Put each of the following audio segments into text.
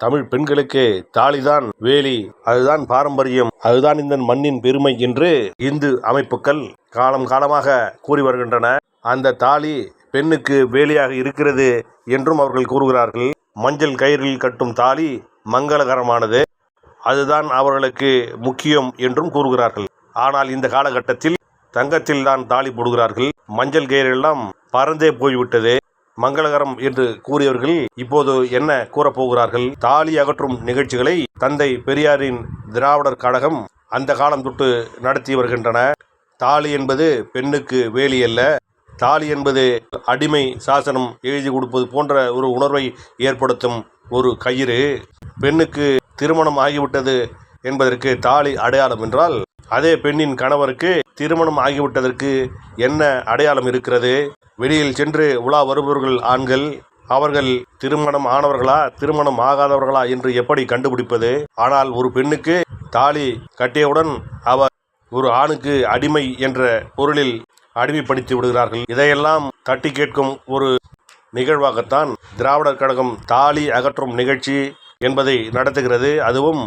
தமிழ் பெண்களுக்கு தாலிதான் வேலி. அதுதான் பாரம்பரியம். அதுதான் இந்த மண்ணின் பெருமை என்று இந்து அமைப்புகள் காலம் காலமாக கூறி வருகின்றன. அந்த தாலி பெண்ணுக்கு வேலியாக இருக்கிறது என்றும் அவர்கள் கூறுகிறார்கள். மஞ்சள் கயிறில் கட்டும் தாலி மங்களகரமானது. அதுதான் அவர்களுக்கு முக்கியம் என்றும் கூறுகிறார்கள். ஆனால் இந்த காலகட்டத்தில் தங்கத்தில் தான் தாலி போடுகிறார்கள். மஞ்சள் கயிறெல்லாம் பறந்தே போய்விட்டது. மங்களகரம் என்று கூறியவர்கள் இப்போது என்ன கூறப்போகிறார்கள் தாலி அகற்றும் நிகழ்ச்சிகளை தந்தை பெரியாரின் திராவிடர் கழகம் அந்த காலம் தொட்டு நடத்தி வருகின்றன. தாலி என்பது பெண்ணுக்கு வேலி அல்ல. தாலி என்பது அடிமை சாசனம் எழுதி கொடுப்பது போன்ற ஒரு உணர்வை ஏற்படுத்தும் ஒரு கயிறு. பெண்ணுக்கு திருமணம் ஆகிவிட்டது என்பதற்கு தாலி அடையாளம் என்றால் அதே பெண்ணின் கணவருக்கு திருமணம் ஆகிவிட்டதற்கு என்ன அடையாளம் இருக்கிறது? வெளியில் சென்று உலா வருபவர்கள் ஆண்கள் அவர்கள் திருமணம் ஆனவர்களா திருமணம் ஆகாதவர்களா என்று எப்படி கண்டுபிடிப்பது? ஆனால் ஒரு பெண்ணுக்கு தாலி கட்டியவுடன் அவர் ஒரு ஆணுக்கு அடிமை என்ற பொருளில் அடிமைப்படுத்தி விடுகிறார்கள். இதையெல்லாம் தட்டி கேட்கும் ஒரு நிகழ்வாகத்தான் திராவிடர் கழகம் தாலி அகற்றும் நிகழ்ச்சி என்பதை நடத்துகிறது. அதுவும்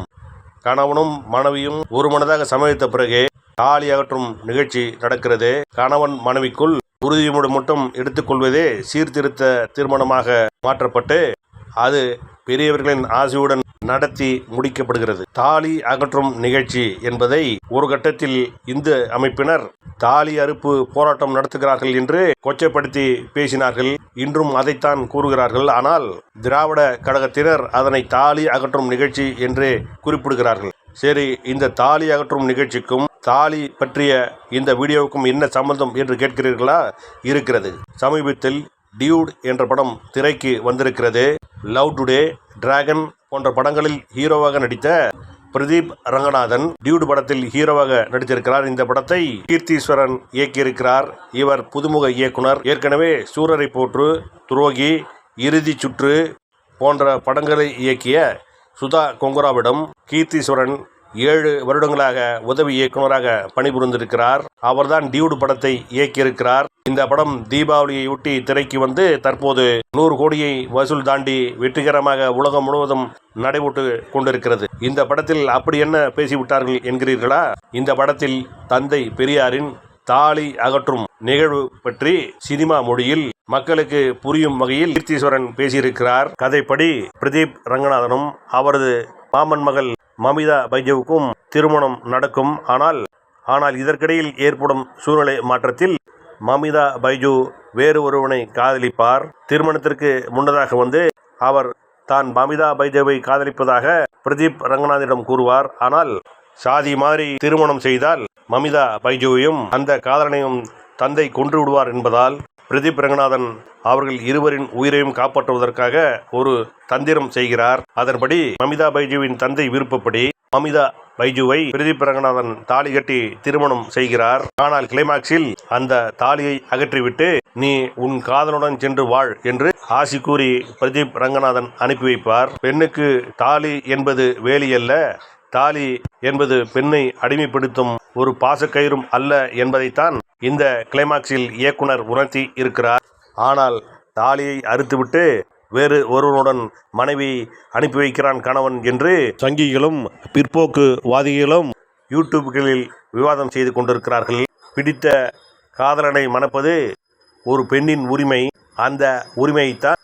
கணவனும் மனைவியும் ஒரு மனதாக சமயத்த பிறகே தாலி அகற்றும் நிகழ்ச்சி நடக்கிறது. கணவன் மனைவிக்குள் உறுதிமொழி மட்டும் எடுத்துக்கொள்வதே சீர்திருத்த தீர்மானமாக மாற்றப்பட்டு அது பெரியவர்களின் ஆசையுடன் நடத்தி முடிக்கப்படுகிறது. தாலி அகற்றும் நிகழ்ச்சி என்பதை ஒரு கட்டத்தில் இந்து அமைப்பினர் தாலி அறுப்பு போராட்டம் நடத்துகிறார்கள் என்று கொச்சைப்படுத்தி பேசினார்கள். இன்றும் அதைத்தான் கூறுகிறார்கள். ஆனால் திராவிட கழகத்தினர் அதனை தாலி அகற்றும் நிகழ்ச்சி என்று குறிப்பிடுகிறார்கள். சரி இந்த தாலி அகற்றும் நிகழ்ச்சிக்கும் தாலி பற்றிய இந்த வீடியோவுக்கும் என்ன சம்பந்தம் என்று கேட்கிறீர்களா? இருக்கிறது. சமீபத்தில் டியூட் என்ற படம் திரைக்கு வந்திருக்கிறது. லவ் டுடே டிராகன் போன்ற படங்களில் ஹீரோவாக நடித்த பிரதீப் ரங்கநாதன் டியூட் படத்தில் ஹீரோவாக நடித்திருக்கிறார். இந்த படத்தை கீர்த்தீஸ்வரன் இயக்கியிருக்கிறார். இவர் புதுமுக இயக்குனர். ஏற்கனவே சூரரை போற்று துரோகி இறுதி சுற்று போன்ற படங்களை இயக்கிய சுதா கொங்குராவிடம் கீர்த்தீஸ்வரன் ஏழு வருடங்களாக உதவி இயக்குனராக பணிபுரிந்திருக்கிறார். அவர்தான் டியூடு படத்தை இயக்கியிருக்கிறார். இந்த படம் தீபாவளியை ஒட்டி திரைக்கு வந்து தற்போது நூறு கோடியை வசூல் தாண்டி வெற்றிகரமாக உலகம் முழுவதும் நடைபெற்று கொண்டிருக்கிறது. இந்த படத்தில் அப்படி என்ன பேசிவிட்டார்கள் என்கிறீர்களா? இந்த படத்தில் தந்தை பெரியாரின் தாலி அகற்றும் நிகழ்வு பற்றி சினிமா மொழியில் மக்களுக்கு புரியும் வகையில் கீர்த்தீஸ்வரன் பேசியிருக்கிறார். கதைப்படி பிரதீப் ரங்கநாதனும் அவரது மாமன் மகள் மமிதா பைஜவுக்கும் திருமணம் நடக்கும். ஆனால் ஆனால் இதற்கிடையில் ஏற்படும் சூழ்நிலை மாற்றத்தில் மமிதா பைஜு வேறு ஒருவனை காதலிப்பார். திருமணத்திற்கு முன்னதாக வந்து அவர் தான் மமிதா பைஜவை காதலிப்பதாக பிரதீப் ரங்கநாதனிடம் கூறுவார். ஆனால் சாதி மாதிரி திருமணம் செய்தால் மமிதா பைஜுவையும் அந்த காதலனையும் தந்தை கொன்று விடுவார் என்பதால் பிரதீப் ரங்கநாதன் அவர்கள் இருவரின் உயிரையும் காப்பாற்றுவதற்காக ஒரு தந்திரம் செய்கிறார். அதன்படி மமிதா பைஜுவின் தந்தை விருப்பப்படி மமிதா பைஜுவை பிரதீப் ரங்கநாதன் தாலி கட்டி திருமணம் செய்கிறார். ஆனால் கிளைமாக்ஸில் அந்த தாலியை அகற்றிவிட்டு நீ உன் காதலுடன் சென்று வாழ் என்று ஆசி கூறி பிரதீப் ரங்கநாதன் அனுப்பி வைப்பார். பெண்ணுக்கு தாலி என்பது வேலி அல்ல தாலி என்பது பெண்ணை அடிமைப்படுத்தும் ஒரு பாசக்கயிறும் அல்ல என்பதைத்தான் இந்த கிளைமாக்ஸில் இயக்குனர் உணர்த்தி இருக்கிறார். ஆனால் தாலியை அறுத்துவிட்டு வேறு ஒருவனுடன் மனைவி அனுப்பி வைக்கிறான் கணவன் என்று சங்கிகளும் பிற்போக்குவாதிகளும் யூடியூப்களில் விவாதம் செய்து கொண்டிருக்கிறார்கள். பிடித்த காதலனை மணப்பது ஒரு பெண்ணின் உரிமை. அந்த உரிமையைத்தான்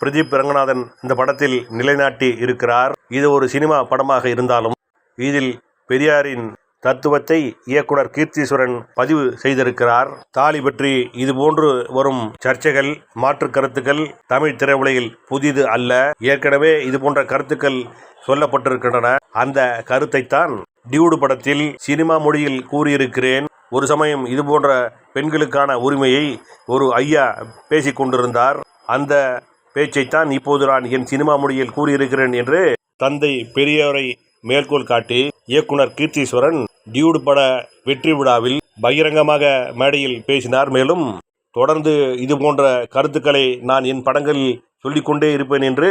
பிரதீப் ரங்கநாதன் இந்த படத்தில் நிலைநாட்டி இருக்கிறார். இது ஒரு சினிமா படமாக இருந்தாலும் இதில் பெரியாரின் தத்துவத்தை இயக்குனர் கீர்த்தீஸ்வரன் பதிவு செய்திருக்கிறார். தாலி பற்றி இதுபோன்று வரும் சர்ச்சைகள் மாற்று கருத்துக்கள் தமிழ் திரையுலகில் புதிது அல்ல. ஏற்கனவே இது போன்ற கருத்துக்கள் சொல்லப்பட்டிருக்கின்றன. அந்த கருத்தைத்தான் டியூடு படத்தில் சினிமா மொழியில் கூறியிருக்கிறேன். ஒரு சமயம் இது போன்ற பெண்களுக்கான உரிமையை ஒரு ஐயா பேசிக் கொண்டிருந்தார். அந்த பேச்சைத்தான் இப்போது நான் என் சினிமா மொழியில் கூறியிருக்கிறேன் என்று தந்தை பெரியோரை மேற்கோள் காட்டி இயக்குனர் கீர்த்தீஸ்வரன் டியூடு பட வெற்றி விழாவில் பகிரங்கமாக மேடையில் பேசினார். மேலும் தொடர்ந்து இது போன்ற கருத்துக்களை நான் என் படங்களில் சொல்லிக்கொண்டே இருப்பேன் என்று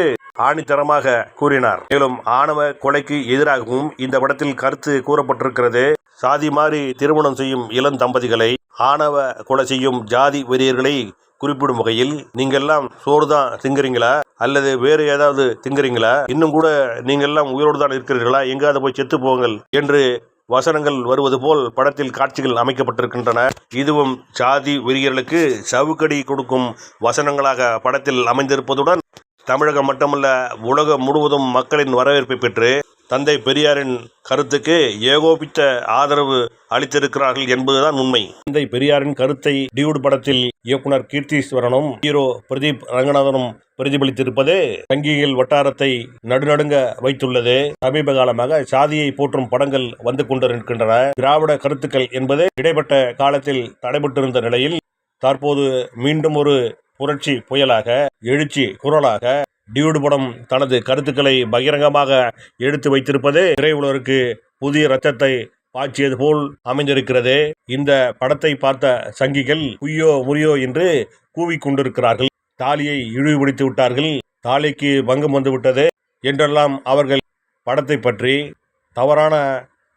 ஆணித்தரமாக கூறினார். மேலும் ஆணவ கொலைக்கு எதிராகவும் இந்த படத்தில் கருத்து கூறப்பட்டிருக்கிறது. சாதி மாறி திருமணம் செய்யும் இளம் தம்பதிகளை ஆணவ கொலை செய்யும் ஜாதி வெறியர்களை குறிப்பிடும் வகையில் நீங்கெல்லாம் சோறு தான் திங்குறீங்களா அல்லது வேறு ஏதாவது திங்குறீங்களா இன்னும் கூட நீங்க எல்லாம் உயிரோடு தான் இருக்கிறீர்களா? எங்காவது போய் செத்து போங்கள் என்று வசனங்கள் வருவது போல் படத்தில் காட்சிகள் அமைக்கப்பட்டிருக்கின்றன. இதுவும் சாதி வெறியர்களுக்கு சவுக்கடி கொடுக்கும் வசனங்களாக படத்தில் அமைந்திருப்பதுடன் தமிழகம் மட்டுமல்ல உலகம் முழுவதும் மக்களின் வரவேற்பை பெற்று தந்தை பெரியாரின் கருத்துக்கு ஏகோபித்த ஆதரவு அளித்திருக்கிறார்கள் என்பதுதான் உண்மை. தந்தை பெரியாரின் கருத்தை டியூட் படத்தில் இயக்குனர் கீர்த்தீஸ்வரனும் ஹீரோ பிரதீப் ரங்கநாதனும் பிரதிபலித்திருப்பது சங்கிகள் வட்டாரத்தை நடுநடுங்க வைத்துள்ளது. சமீப காலமாக சாதியை போற்றும் படங்கள் வந்து கொண்டிருக்கின்றன திராவிட கருத்துக்கள் என்பது இடைப்பட்ட காலத்தில் தடைபட்டிருந்த நிலையில் தற்போது மீண்டும் ஒரு புரட்சி புயலாக எழுச்சி குரலாக டியூடு படம் தனது கருத்துக்களை பகிரங்கமாக எடுத்து வைத்திருப்பது திரையுலருக்கு புதிய ரத்தத்தை பாய்ச்சியது போல் அமைந்திருக்கிறது. இந்த படத்தை பார்த்த சங்கிகள் குய்யோ முறியோ என்று கூவிக்கொண்டிருக்கிறார்கள் தாலியை இழிவுபடுத்தி விட்டார்கள். தாலிக்கு பங்கம் வந்துவிட்டது என்றெல்லாம் அவர்கள் படத்தை பற்றி தவறான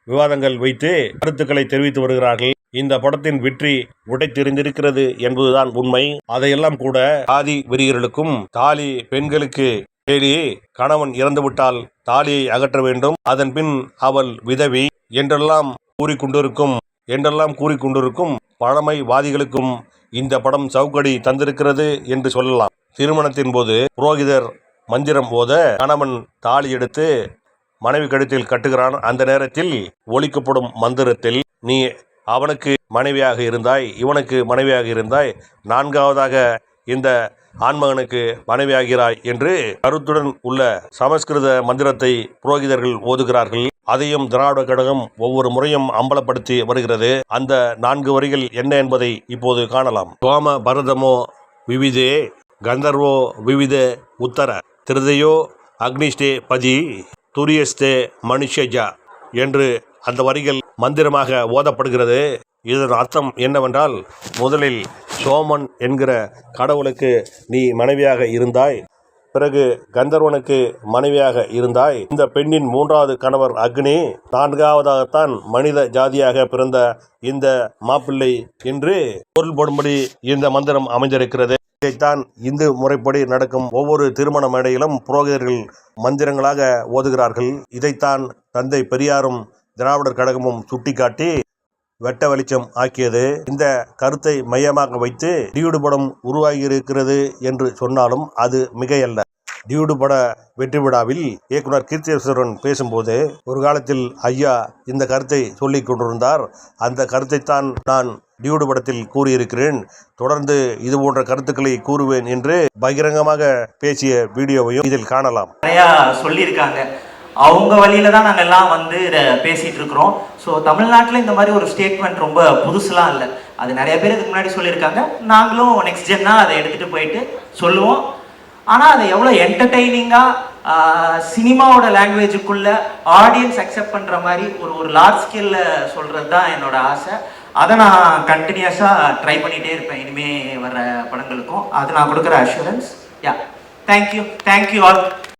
விவாதங்கள் வைத்து கருத்துக்களை தெரிவித்து வருகிறார்கள். இந்த படத்தின் வெற்றி உடைத்தெறிந்திருக்கிறது என்பதுதான் உண்மை. அதையெல்லாம் கூட சாதி வெறியர்களுக்கும் தாலி பெண்களுக்கு தேடி கணவன் இறந்துவிட்டால் தாலியை அகற்ற வேண்டும். அதன் பின் அவள் விதவி என்றெல்லாம் கூறிக்கொண்டிருக்கும் என்றெல்லாம் கூறிக்கொண்டிருக்கும் பழமைவாதிகளுக்கும் இந்த படம் சவுக்கடி தந்திருக்கிறது என்று சொல்லலாம். திருமணத்தின் போது புரோகிதர் மந்திரம் போத கணவன் தாலி எடுத்து மனைவி கழுத்தில் கட்டுகிறான். அந்த நேரத்தில் ஒழிக்கப்படும் மந்திரத்தில் நீ அவனுக்கு மனைவியாக இருந்தாய் இவனுக்கு மனைவியாக இருந்தாய் நான்காவதாக இந்த ஆண்மகனுக்கு மனைவியாகிறாய் என்று கருத்துடன் உள்ள சமஸ்கிருத மந்திரத்தை புரோகிதர்கள் ஓதுகிறார்கள். அதையும் திராவிட கழகம் ஒவ்வொரு முறையும் அம்பலப்படுத்தி வருகிறது. அந்த நான்கு வரிகள் என்ன என்பதை இப்போது காணலாம். சோம பரதமோ விவிதே கந்தர்வோ விவித உத்தர திருதையோ அக்னிஷ்டே பதி துரியஸ்தே மனுஷஜா என்று அந்த வரிகள் மந்திரமாக ஓதப்படுகிறது. இதன் அர்த்தம் என்னவென்றால் முதலில் சோமன் என்கிற கடவுளுக்கு நீ மனைவியாக இருந்தாய் பிறகு கந்தர்வனுக்கு மனைவியாக இருந்தாய். இந்த பெண்ணின் மூன்றாவது கணவர் அக்னி நான்காவதாகத்தான் மனித ஜாதியாக பிறந்த இந்த மாப்பிள்ளை என்று பொருள்படும்படி இந்த மந்திரம் அமைந்திருக்கிறது. இதைத்தான் இந்து முறைப்படி நடக்கும் ஒவ்வொரு திருமண மேடையிலும் புரோகிதர்கள் மந்திரங்களாக ஓதுகிறார்கள். இதைத்தான் தந்தை பெரியாரும் திராவிடர் கழகமும் சுட்டிக்காட்டி வெட்ட வெளிச்சம் ஆக்கியது. இந்த கருத்தை மையமாக வைத்து டியூடு படம் உருவாகி இருக்கிறது என்று சொன்னாலும் அது மிகையல்ல. டியூடு பட வெற்றி விழாவில் இயக்குனர் கீர்த்தேஸ்வரன் பேசும்போது ஒரு காலத்தில் ஐயா இந்த கருத்தை சொல்லிக் கொண்டிருந்தார். அந்த கருத்தைத்தான் நான் டியூடு படத்தில் கூறியிருக்கிறேன். தொடர்ந்து இது போன்ற கருத்துக்களை கூறுவேன் என்று பகிரங்கமாக பேசிய வீடியோவையும் இதில் காணலாம். நிறையா சொல்லியிருக்காங்க. அவங்க வழியில தான் நாங்கள் எல்லாம் வந்து இதை பேசிகிட்டு இருக்கிறோம். ஸோ தமிழ்நாட்டில் இந்த மாதிரி ஒரு ஸ்டேட்மெண்ட் ரொம்ப புதுசுலாம் இல்லை. அது நிறைய பேர் இதுக்கு முன்னாடி சொல்லியிருக்காங்க. நாங்களும் நெக்ஸ்ட் ஜென்னா அதை எடுத்துகிட்டு போயிட்டு சொல்லுவோம். ஆனால் அதை எவ்வளோ என்டர்டெய்னிங்காக சினிமாவோட லாங்குவேஜுக்குள்ள ஆடியன்ஸ் அக்செப்ட் பண்ணுற மாதிரி ஒரு ஒரு லார்ஜ் ஸ்கேலில் சொல்கிறது தான் என்னோட ஆசை. அதை நான் கண்டினியூஸாக ட்ரை பண்ணிகிட்டே இருப்பேன். இனிமே வர படங்களுக்கும். அது நான் கொடுக்குற assurance yeah thank you thank you all